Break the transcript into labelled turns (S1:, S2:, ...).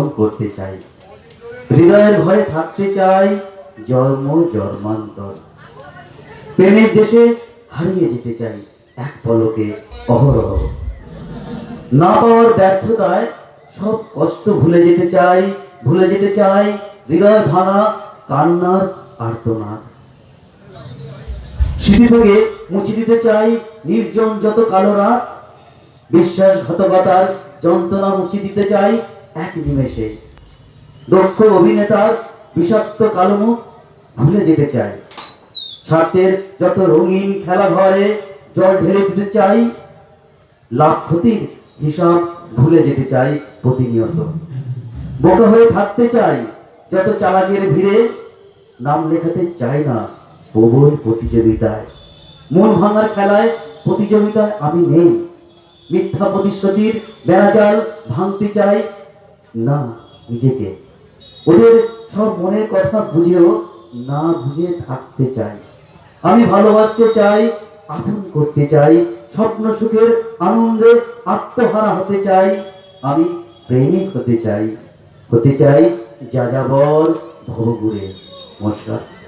S1: আপন করতে চাই। হৃদয়ের ঘরে থাকতে চাই জন্ম, জন্মান্তর। প্রেমের দেশে হারিয়ে যেতে চাই এক পলকে অহরহ। না পাওয়ার ব্যর্থতায় সব কষ্ট ভুলে যেতে চাই, ভুলে যেতে চাই হৃদয় ভাঙা কান্নার আর্তনাদ। স্মৃতি থেকে মুছে দিতে চাই নির্জন যত কালো রাত বিশ্বাসঘাতকতার যন্ত্রণা মুছে দিতে চাই এক নিমেষে দক্ষ অভিনেতার বিষাক্ত কালমুখ ভুলে যেতে চাই স্বার্থের যত রঙিন খেলা ঘরে জল ঢেলে দিতে চাই, লাভ ক্ষতির হিসাব ভুলে যেতে চাই প্রতিনিয়ত। বোকা হয়ে থাকতে চাই, যত চালাকের ভিড়ে নাম লেখাতে চাই না প্রবল প্রতিযোগিতায়। মন ভাঙার খেলায় প্রতিযোগিতায় আমি নেই। মিথ্যা প্রতিশ্রুতির বেড়াজাল ভাঙতে চাই না নিজেকে। ওদের সব মনের কথা বুঝেও না বুঝে থাকতে চাই। আমি ভালোবাসতে চাই, আপন করতে চাই, স্বপ্ন সুখের আনন্দে আত্মহারা হতে চাই, আমি প্রেমিক হতে চাই হতে চাই যাযাবর ভবগুড়ে নমস্কার।